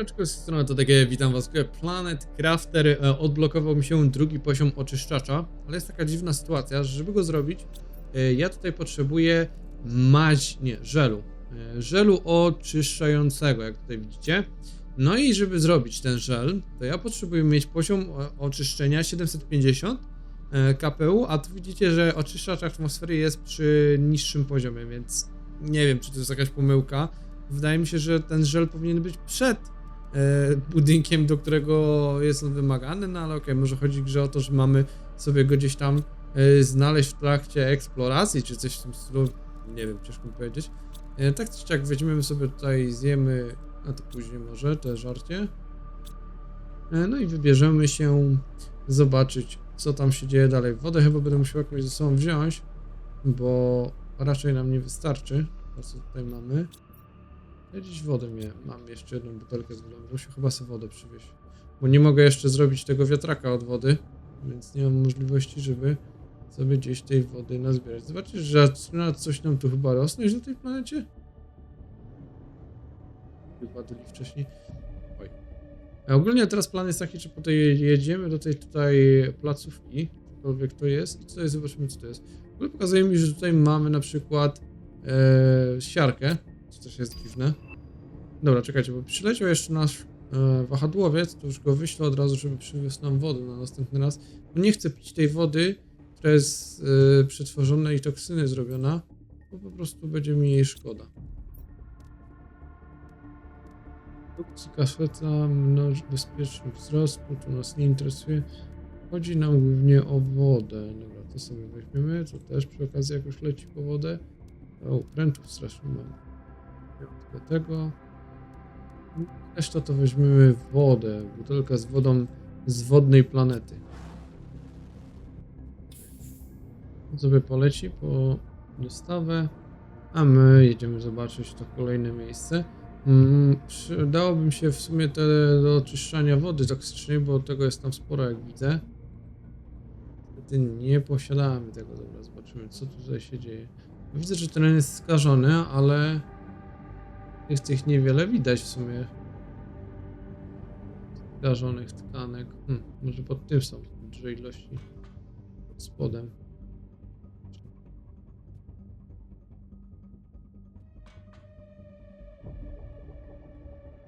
Siemaneczko, z strony to takie, witam was, Planet Crafter e, odblokował mi się drugi poziom oczyszczacza, ale jest taka dziwna sytuacja, że żeby go zrobić, e, ja tutaj potrzebuję maź, nie, żelu, e, żelu oczyszczającego, jak tutaj widzicie. No i żeby zrobić ten żel, to ja potrzebuję mieć poziom oczyszczenia 750 e, KPU, a tu widzicie, że oczyszczacz atmosfery jest przy niższym poziomie, więc nie wiem, czy to jest jakaś pomyłka. Wydaje mi się, że ten żel powinien być przed budynkiem, do którego jest on wymagany, no ale okej, może chodzi grze o to, że mamy sobie go gdzieś tam e, znaleźć w trakcie eksploracji, czy coś w tym stylu, nie wiem, ciężko mi powiedzieć. E, tak czy jak weźmiemy sobie tutaj, zjemy, a to później może, te żarcie. E, no i wybierzemy się zobaczyć, co tam się dzieje dalej. Wodę chyba będę musiał jakąś ze sobą wziąć, bo raczej nam nie wystarczy. To co tutaj mamy. Ja dziś wodę miałem. Mam jeszcze jedną butelkę z wodą. Muszę chyba sobie wodę przywieźć. Bo nie mogę jeszcze zrobić tego wiatraka od wody, więc nie mam możliwości, żeby sobie gdzieś tej wody nazbierać. Zobaczysz, że coś nam tu chyba rosnąć na tej planecie? Wypadli wcześniej. Oj. A ogólnie teraz plan jest taki, że po tej jedziemy do tej tutaj placówki, cokolwiek to jest. I tutaj zobaczymy, co to jest. W ogóle pokazuje mi, że tutaj mamy na przykład e, siarkę, co też jest dziwne. Dobra, czekajcie, bo przyleciał jeszcze nasz e, wahadłowiec, to już go wyślę od razu, żeby przywiózł nam wodę na następny raz. Bo nie chcę pić tej wody, która jest e, przetworzona i toksyny zrobiona, bo po prostu będzie mi jej szkoda. Kaseta, mnoż bezpieczny wzrost, to nas nie interesuje. Chodzi nam głównie o wodę. Dobra, to sobie weźmiemy, to też przy okazji jakoś leci po wodę. O, prętów strasznie mam. Tylko tego. Resztę to weźmiemy wodę. Butelka z wodą z wodnej planety. Sobie poleci po dostawę. A my jedziemy zobaczyć to kolejne miejsce. Mm, Przydałoby się w sumie te do oczyszczania wody toksycznej, bo tego jest tam sporo jak widzę. Niestety nie posiadamy tego. Dobra, zobaczymy co tutaj się dzieje. Widzę, że teren jest skażony, ale jest tych niewiele widać w sumie. Skażonych tkanek. Hmm, może pod tym są duże ilości. Pod spodem.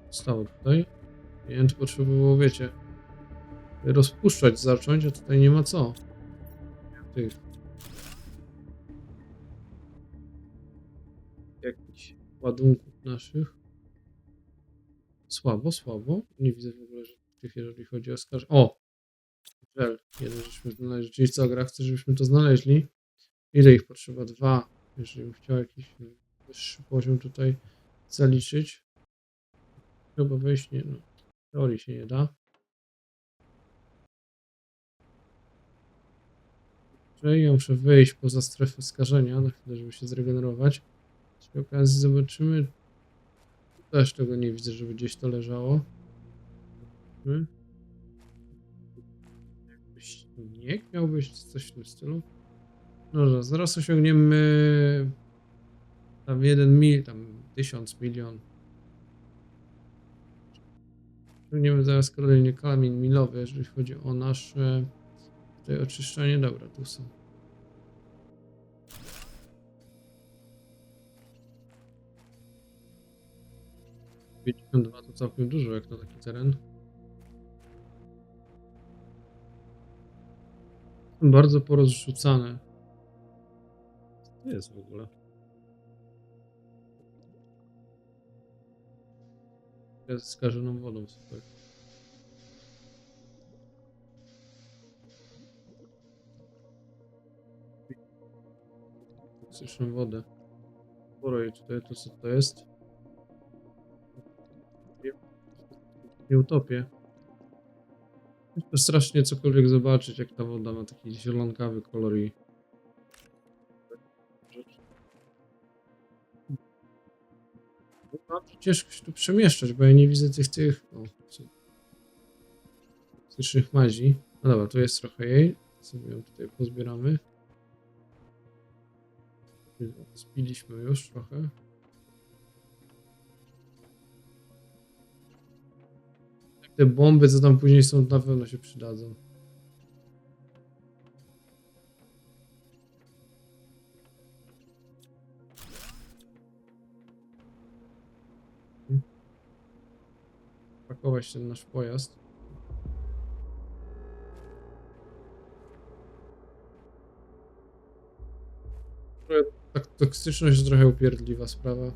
Stało tutaj. Klient potrzebował, wiecie, rozpuszczać, zacząć, a tutaj nie ma co. Tych jakichś ładunków naszych. Słabo, słabo. Nie widzę w ogóle że tych, jeżeli chodzi o skarż. O! Żel. Jeden żeśmy znaleźli. Co, gra chce, żebyśmy to znaleźli. Ile ich potrzeba? Dwa. Jeżeli bym chciał jakiś wyższy poziom tutaj zaliczyć. Chyba wejść nie, no. W teorii się nie da. Ja muszę wyjść poza strefę skażenia na chwilę, żeby się zregenerować. Przy okazji zobaczymy. Też tego nie widzę, żeby gdzieś to leżało. Hmm? Jakiś coś w tym stylu. Dobra, zaraz osiągniemy tam jeden mil, tam tysiąc, milion. Osiągniemy zaraz kolejny kamień milowy, jeżeli chodzi o nasze tutaj oczyszczanie. Dobra, tu są. Pięćdziesiąt dwa to całkiem dużo jak na taki teren. Bardzo porozrzucane. Co jest w ogóle? Z skażoną wodą, super. Toksyczną wodę. Sporo jej tutaj, to co to jest? Nie utopię. To strasznie cokolwiek zobaczyć, jak ta woda ma taki zielonkawy kolor i... Ciężko się tu przemieszczać, bo ja nie widzę tych, tych... O, co? Toksycznych mazi. No dobra, tu jest trochę jej. Sobie ją tutaj pozbieramy. Zbiliśmy już trochę. Te bomby, co tam później są, na pewno się przydadzą. Pakować ten nasz pojazd. Tak, toksyczność to trochę upierdliwa sprawa.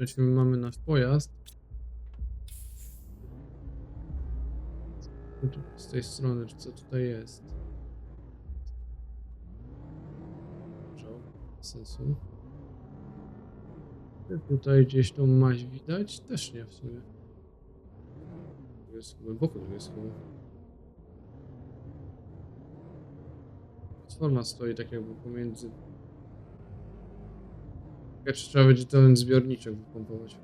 Jeśli mamy nasz pojazd. Tej strony, czy co tutaj jest? Żał, sensu. Czy Tutaj gdzieś tą maź widać? Też nie w sumie. Jest głęboko, jest chyba. Platforma stoi tak jakby pomiędzy. Trzeba będzie ten zbiorniczek wypompować.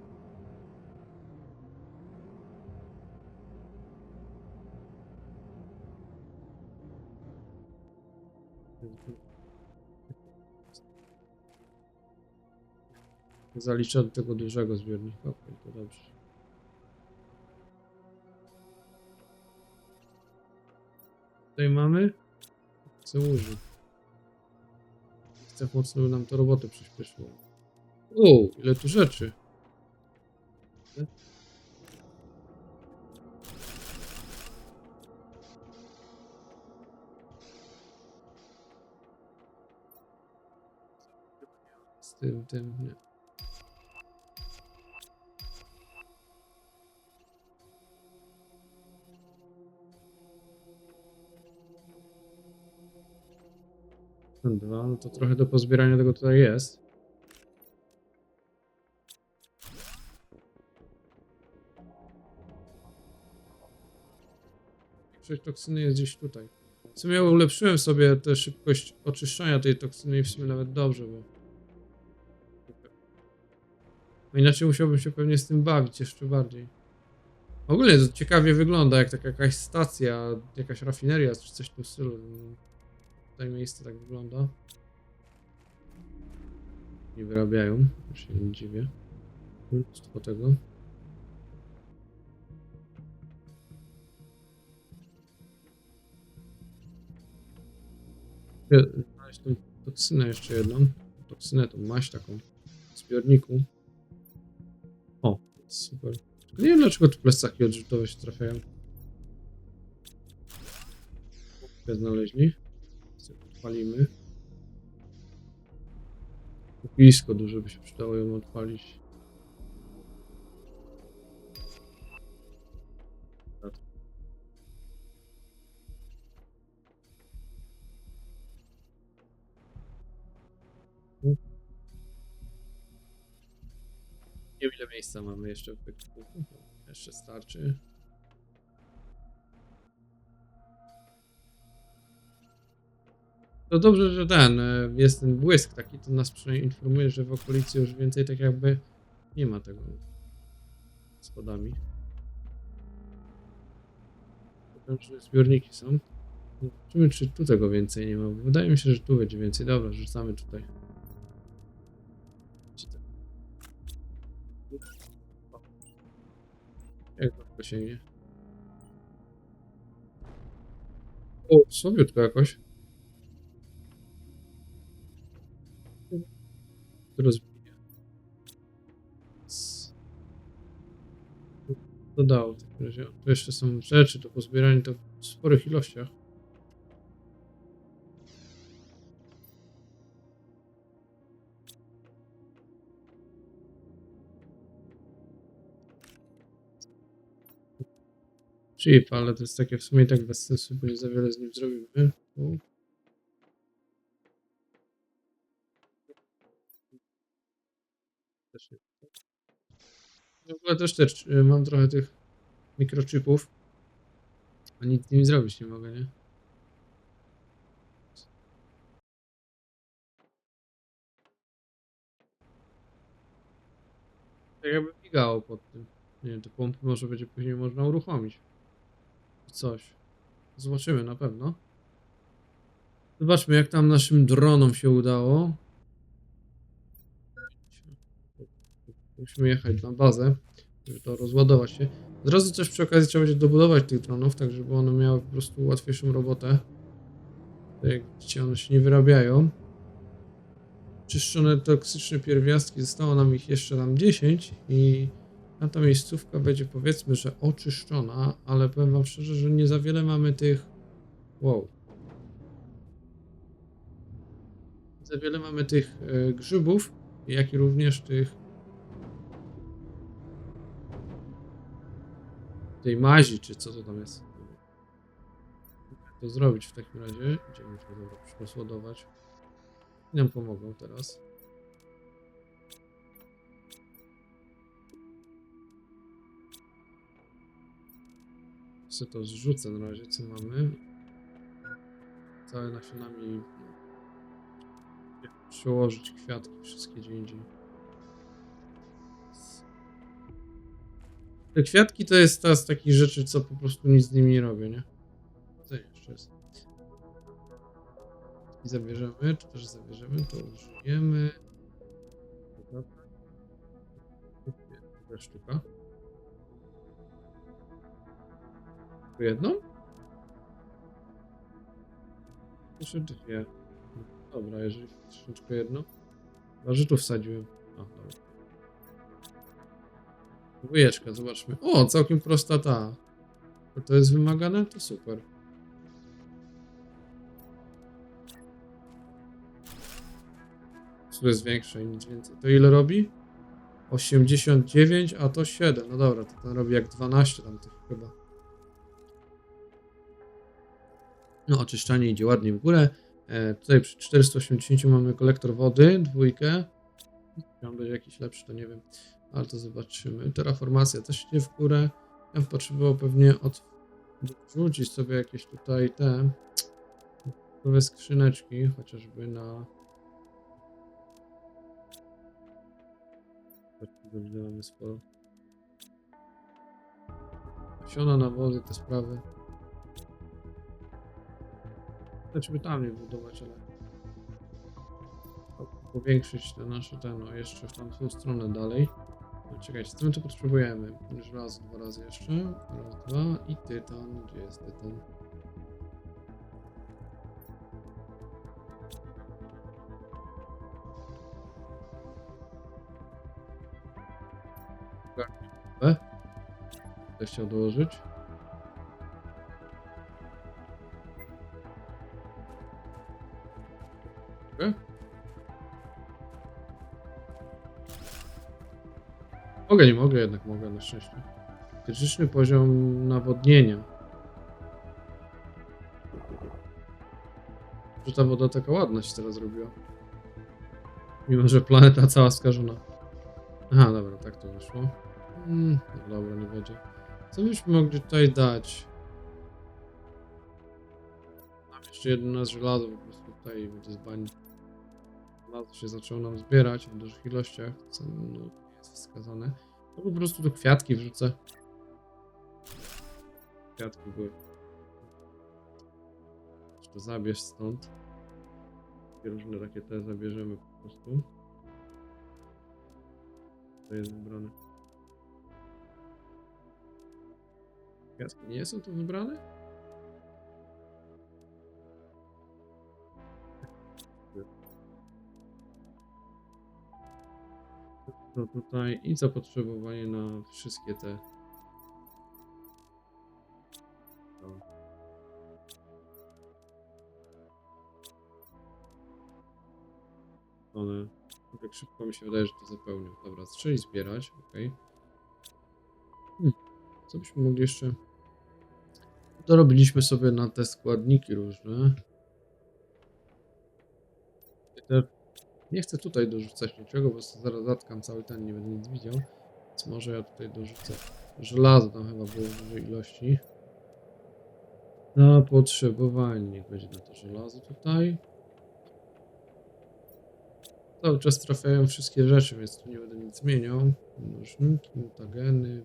Zaliczę do tego dużego zbiornika. Okej, to dobrze. Tutaj mamy co użył. Tak mocno by nam to robotę przyspieszyło. O, ile tu rzeczy. Tym, tym, nie. Dwa, no to trochę do pozbierania tego tutaj jest. Większość toksyny jest gdzieś tutaj. W sumie ulepszyłem sobie tę szybkość oczyszczania tej toksyny i w sumie nawet dobrze, bo... No inaczej musiałbym się pewnie z tym bawić jeszcze bardziej. Ogólnie to ciekawie wygląda, jak taka jakaś stacja, jakaś rafineria czy coś w tym stylu. Tutaj miejsce tak wygląda. Nie wyrabiają, już się nie dziwię. Mnóstwo tego. Chcę Znaleźć tą toksynę jeszcze jedną. Toksynę, tą maść taką w zbiorniku. Super. Nie wiem dlaczego tu plecaki odrzutowe się trafiają. Kupkę znaleźli. Sobie odpalimy. Blisko dużo by się przydało ją odpalić. Wiem ile miejsca mamy jeszcze w ekwipunku. Jeszcze starczy. To dobrze, że ten e, jest ten błysk taki, to nas przynajmniej informuje, że w okolicy już więcej tak jakby nie ma tego z schodami. Że zbiorniki są. Zobaczymy, czy tu tego więcej nie ma. Wydaje mi się, że tu będzie więcej. Dobra, rzucamy tutaj. Jak to sięgnie? O, słabiutko jakoś. rozbiję. Dodało w takim razie. Tu jeszcze są rzeczy do pozbierania to w sporych ilościach. Chip, ale to jest takie w sumie tak bez sensu, bo nie za wiele z nim zrobimy. U. Nie. W ogóle też, też y, mam trochę tych mikrochipów, a nic z nimi zrobić nie mogę, nie? Tak jakby migało pod tym. Nie wiem, te pompy może będzie później można uruchomić. Coś. Zobaczymy na pewno. Zobaczmy jak tam naszym dronom się udało. Musimy jechać na bazę. żeby to rozładować się. Od razu też przy okazji trzeba będzie dobudować tych dronów, tak żeby one miały po prostu łatwiejszą robotę. Tak jak widzicie, one się nie wyrabiają. Czyszczone toksyczne pierwiastki, zostało nam ich jeszcze tam 10 i a ta miejscówka będzie powiedzmy, że oczyszczona, ale powiem wam szczerze, że nie za wiele mamy tych... Wow. Za wiele mamy tych e, grzybów, jak i również tych... tej mazi, czy co to tam jest. Jak to zrobić w takim razie? Gdzie muszę dobra, rozładować? I nam pomogą teraz. Sobie to zrzucę na razie, co mamy. Całe nasionami no, przełożyć kwiatki wszystkie gdzie indziej. Te kwiatki to jest ta z takich rzeczy, co po prostu nic z nimi nie robię, nie? Co jeszcze jest? I zabierzemy, czy też zabierzemy, to użyjemy. Dobra, sztuka. Jedną? Jeszcze dwie. Dobra, jeżeli tylko jedno. Chyba, że tu wsadziłem. A, dobra. Dwójeczka, zobaczmy. O, całkiem prosta ta. To, jest wymagane? To super. Tu jest większe i nic więcej. To ile robi? 89, a to 7. No dobra, to ten robi jak 12 tam tych chyba. No, oczyszczanie idzie ładnie w górę. E, tutaj przy 480 mamy kolektor wody, dwójkę. Miał być jakiś lepszy, to nie wiem, ale to zobaczymy. Terraformacja też idzie w górę. Ja bym potrzebował pewnie odrzucić sobie jakieś tutaj te nowe skrzyneczki, chociażby na mamy sporo. Siona, nawozy, te sprawy. Znaczy by tam nie budować, ale po- powiększyć te nasze ten, no jeszcze w tamtą stronę dalej. No, czekajcie, co my tu potrzebujemy? Żelazo dwa razy jeszcze. Raz, dwa i tytan. Gdzie jest tytan? B? Ktoś chciał Mogę, nie mogę, jednak mogę na szczęście. Krytyczny poziom nawodnienia. Że ta woda taka ładna się teraz zrobiła. Mimo, że planeta cała skażona. Aha, dobra, tak to wyszło. Mm, no dobra, nie będzie. Co byśmy mogli tutaj dać? Mam jeszcze jedno na żelazo po prostu tutaj będzie zbań. Żelazo się zaczęło nam zbierać w dużych ilościach, co no, jest wskazane. To po prostu tu kwiatki wrzucę. Kwiatki były. Jeszcze zabierz stąd. Różne takie te zabierzemy po prostu. To jest wybrane. Kwiatki nie są tu wybrane? To tutaj i zapotrzebowanie na wszystkie te. One tak szybko mi się wydaje, że to zapełnią. Dobra, strzeli zbierać, ok. Hmm. Co byśmy mogli jeszcze... Dorobiliśmy sobie na te składniki różne. Nie chcę tutaj dorzucać niczego, bo zaraz zatkam cały ten, nie będę nic widział. Więc może ja tutaj dorzucę żelazo, tam chyba było w dużej ilości. Zapotrzebowanie, niech będzie na to żelazo tutaj. Cały czas trafiają wszystkie rzeczy, więc tu nie będę nic zmieniał. Mnożniki, mutageny.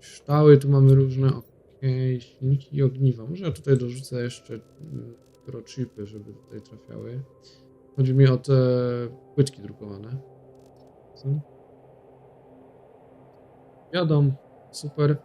Ształy tu mamy różne. Okej, silniki i ogniwa. Może ja tutaj dorzucę jeszcze mm, microchipy, żeby tutaj trafiały. Chodzi mi o te płytki drukowane. Jadą, super.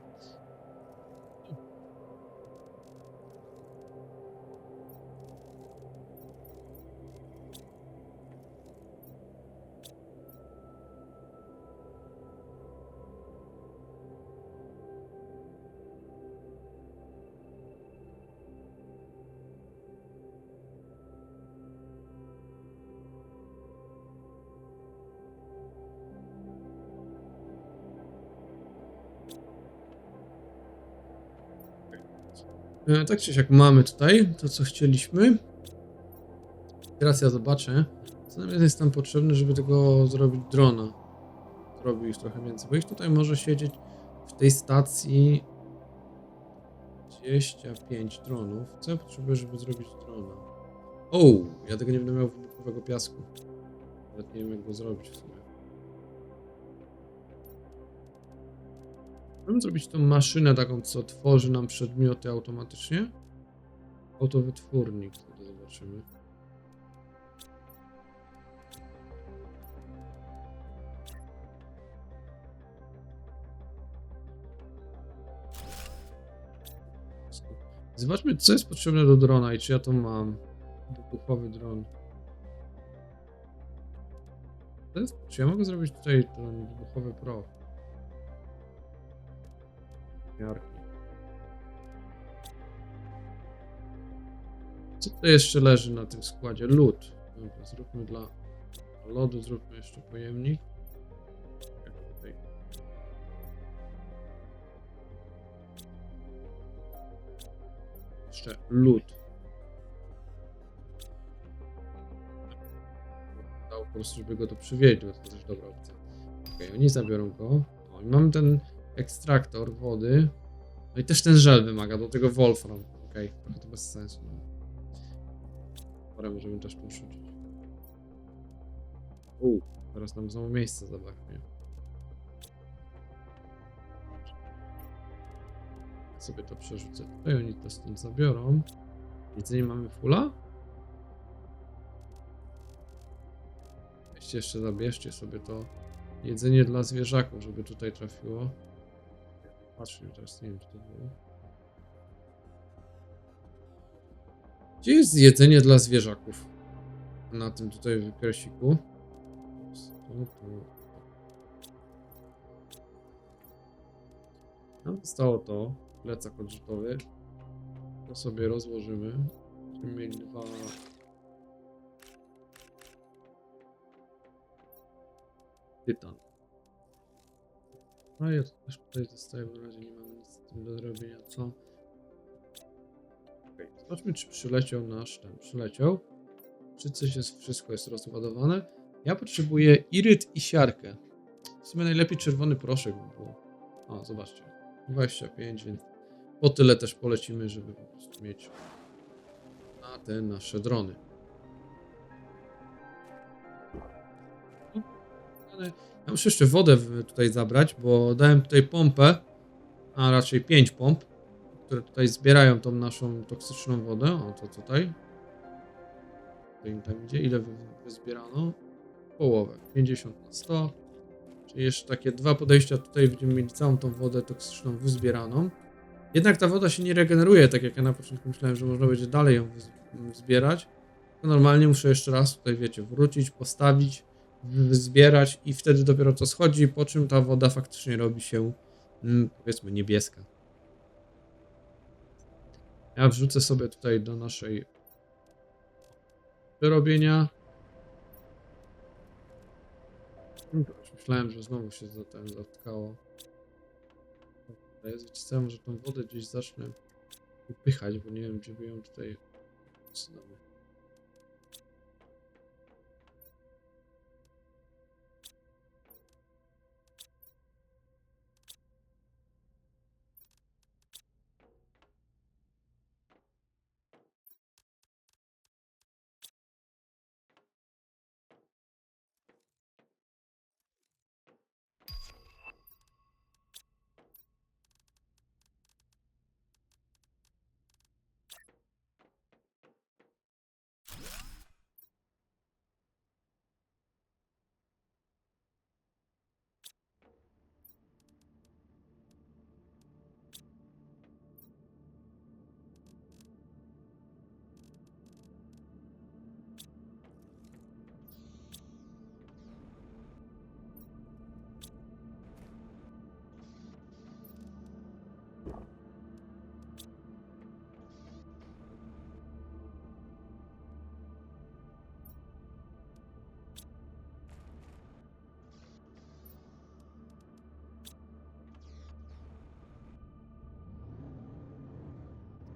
E, Tak czy siak mamy tutaj to, co chcieliśmy. Teraz ja zobaczę, co nam jest tam potrzebne, żeby tego zrobić drona. Zrobił ich trochę więcej, bo ich tutaj może siedzieć w tej stacji 25 dronów. Co ja potrzebuję, żeby zrobić drona? O, ja tego nie będę miał wybuchowego piasku. Nawet nie wiem, jak go zrobić w sumie. Możemy zrobić tą maszynę taką, co tworzy nam przedmioty automatycznie. Autowytwórnik, wtedy zobaczymy. Zobaczmy, co jest potrzebne do drona i czy ja to mam. Wybuchowy dron. Czy ja mogę zrobić tutaj ten wybuchowy proch? Miarki. Co to jeszcze leży na tym składzie? Lód. Dobra, zróbmy dla lodu, zróbmy jeszcze pojemnik. Jeszcze lód. Dał po prostu, żeby go tu przywieźć, bo to też dobra opcja. Okej, oni zabiorą go. O, i mamy ten ekstraktor wody. No i też ten żel wymaga, do tego Wolfram. Okej, trochę to bez sensu. No. Dobra, możemy też tu rzucić. U, teraz nam znowu miejsce zabraknie. Sobie to przerzucę tutaj, oni to stąd zabiorą. Jedzenie mamy fulla? Weźcie jeszcze, zabierzcie sobie to jedzenie dla zwierzaków, żeby tutaj trafiło. Patrzcie, teraz nie wiem, czy to było. Gdzie jest jedzenie dla zwierzaków? Na tym tutaj wykresiku. Nam zostało to, plecak odrzutowy. To sobie rozłożymy. Będziemy mieli dwa... Tytan. A ja to też tutaj zostaję, bo na razie nie mam nic z tym do zrobienia, co? Zobaczmy czy przyleciał nasz ten, przyleciał. Czy coś jest, wszystko jest rozładowane. Ja potrzebuję iryt i siarkę. W sumie najlepiej czerwony proszek by było. O, zobaczcie. 25, więc po tyle też polecimy, żeby po prostu mieć na te nasze drony. Ale Ja muszę jeszcze wodę tutaj zabrać, bo dałem tutaj pompę, a raczej 5 pomp, które tutaj zbierają tą naszą toksyczną wodę. O, to tutaj. To im tam idzie. Ile wyzbierano? Połowę. 50 na 100. Czyli jeszcze takie dwa podejścia tutaj będziemy mieli całą tą wodę toksyczną wyzbieraną. Jednak ta woda się nie regeneruje, tak jak ja na początku myślałem, że można będzie dalej ją zbierać. To normalnie muszę jeszcze raz tutaj, wiecie, wrócić, postawić, zbierać i wtedy dopiero to schodzi, po czym ta woda faktycznie robi się, mm, powiedzmy, niebieska. Ja wrzucę sobie tutaj do naszej wyrobienia. Myślałem, że znowu się za ten zatkało. Co, może tą wodę gdzieś zacznę upychać, bo nie wiem, gdzie by ją tutaj... Znowu.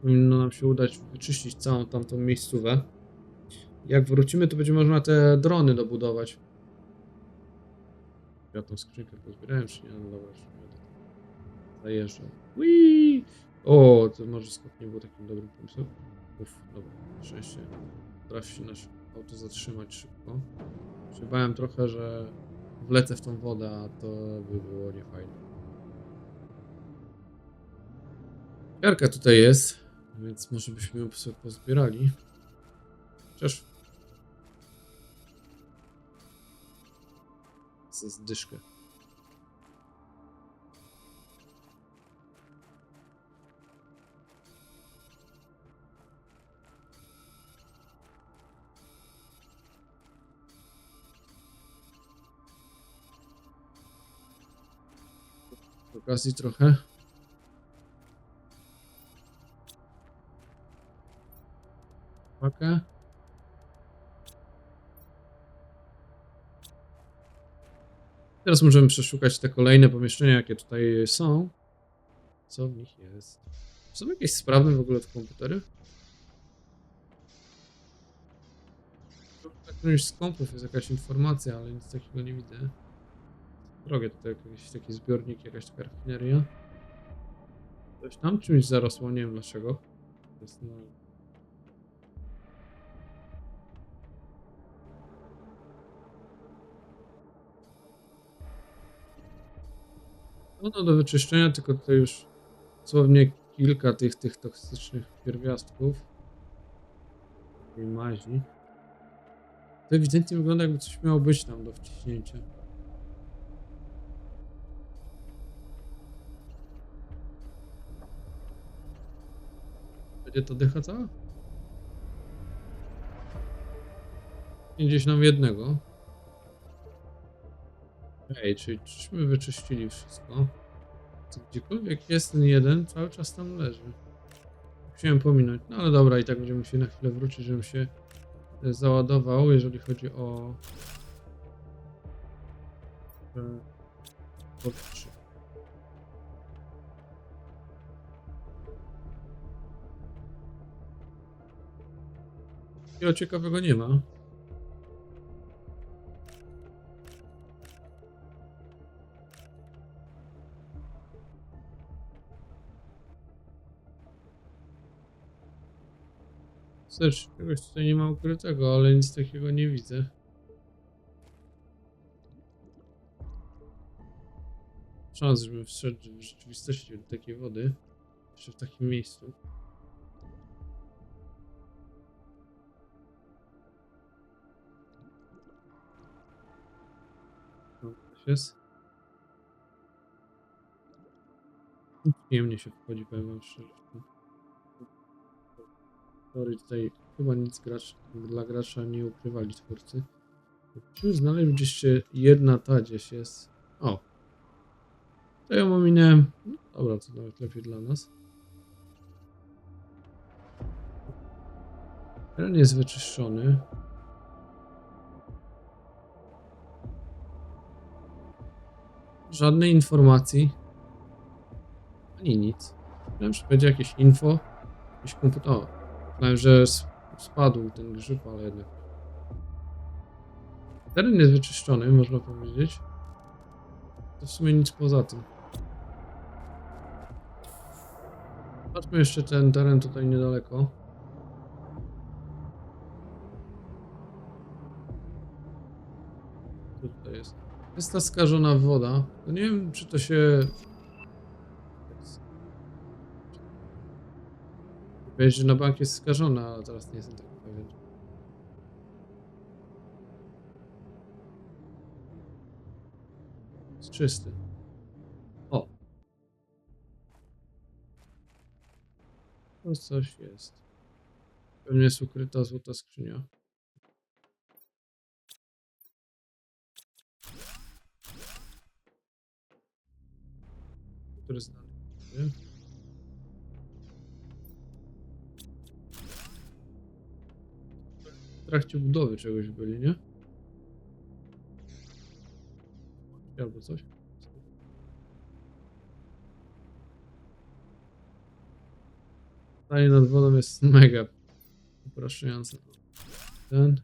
Powinno nam się udać wyczyścić całą tamtą miejscówę. Jak wrócimy, to będzie można te drony dobudować. Ja tą skrzynkę pozbierałem, czy nie? No dobra, zajeżdżał. Whee! O, to może skok nie był takim dobrym pomysłem. Uff, dobra, szczęście potrafi się nasze auto zatrzymać szybko. Się bałem trochę, że wlecę w tą wodę, a to by było niefajne. Jarka tutaj jest, więc może byśmy ją sobie pozbierali. Chociaż... Za zdyszkę. Okazji trochę. Pakę. Teraz możemy przeszukać te kolejne pomieszczenia, jakie tutaj są. Co w nich jest? Są jakieś sprawne w ogóle te komputery? Na którymś z kompów jest jakaś informacja, ale nic takiego nie widzę. Drogie tutaj jakiś taki zbiornik, jakaś taka rafineria. Coś tam czymś zarosło, nie wiem dlaczego. Jest no... No, no do wyczyszczenia, tylko tutaj już dosłownie kilka tych, tych toksycznych pierwiastków. Takiej mazi. To ewidentnie wygląda jakby coś miało być tam do wciśnięcia. Będzie to dycha cała? Gdzieś nam jednego. Ej, czyli czyśmy wyczyścili wszystko. Gdziekolwiek jest ten jeden, cały czas tam leży. Musiałem pominąć. No ale dobra, i tak będziemy musieli na chwilę wrócić, żebym się e, załadował, jeżeli chodzi o... e, powietrze. Takiego ciekawego nie ma. Też czegoś tutaj nie ma ukrytego, ale nic takiego nie widzę. Szans, żebym wszedł w rzeczywistości do takiej wody. Jeszcze w takim miejscu. Coś jest. Przyjemnie się wchodzi, powiem wam szczerze. Tutaj chyba nic gracz, dla gracza nie ukrywali twórcy. Musimy znaleźć gdzieś jedna ta gdzieś jest. O! To ją ominąłem. No, dobra, to nawet lepiej dla nas. Teren jest wyczyszczony. Żadnej informacji. Ani nic. Myślałem, że będzie jakieś info. Jakiś komputer. O, Myślałem, że spadł ten grzyb, ale jednak. Teren jest wyczyszczony, można powiedzieć. To w sumie nic poza tym. Patrzmy jeszcze ten teren tutaj niedaleko. Co tutaj jest? Jest ta skażona woda. Nie wiem, czy to się... Powiedzieć, że na bank jest skażona, ale teraz nie jestem taki pewien. Jest czysty. O! To coś jest. Pewnie jest ukryta złota skrzynia. Który znany. Trakcie budowy czegoś byli, nie? Albo coś. Stanie nad wodą jest mega upraszczające. Ten.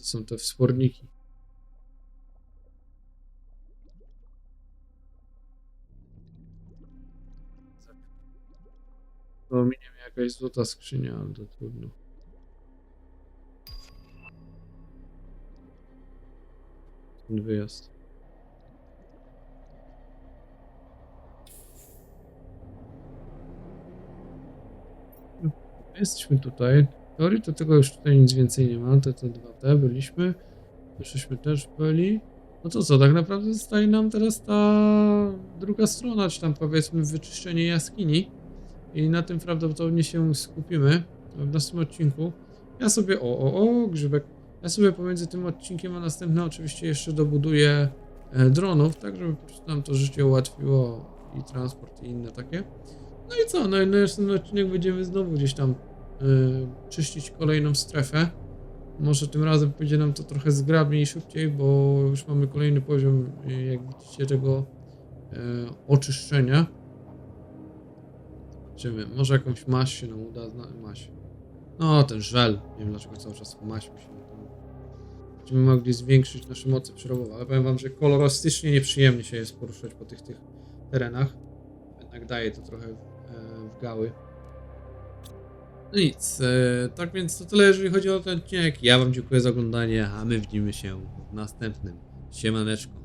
To są te wsporniki. To minie mnie jakaś złota skrzynia, ale to trudno. Ten wyjazd. Jesteśmy tutaj. Teorii to tego już tutaj nic więcej nie ma. Te, te dwa te byliśmy. Wyszliśmy też byli. No to co, tak naprawdę zostaje nam teraz ta druga strona, czy tam powiedzmy wyczyszczenie jaskini. I na tym prawdopodobnie się skupimy w następnym odcinku. Ja sobie, o, o, o, grzybek. Ja sobie pomiędzy tym odcinkiem a następnym oczywiście jeszcze dobuduję e, dronów, tak żeby po prostu nam to życie ułatwiło i transport i inne takie. No i co, no i na następny odcinek będziemy znowu gdzieś tam czyścić kolejną strefę. Może tym razem pójdzie nam to trochę zgrabniej i szybciej, bo już mamy kolejny poziom, y, jak widzicie, tego y, oczyszczenia. Zobaczymy, może jakąś maść się nam uda. Maść. No, ten żel. Nie wiem dlaczego cały czas maść musimy tam. Będziemy mogli zwiększyć nasze moce przerobowe, ale powiem wam, że kolorystycznie nieprzyjemnie się jest poruszać po tych, tych terenach. Jednak daje to trochę e, w gały. No nic, e, tak więc to tyle jeżeli chodzi o ten odcinek. Ja wam dziękuję za oglądanie, a my widzimy się w następnym. Siemaneczko.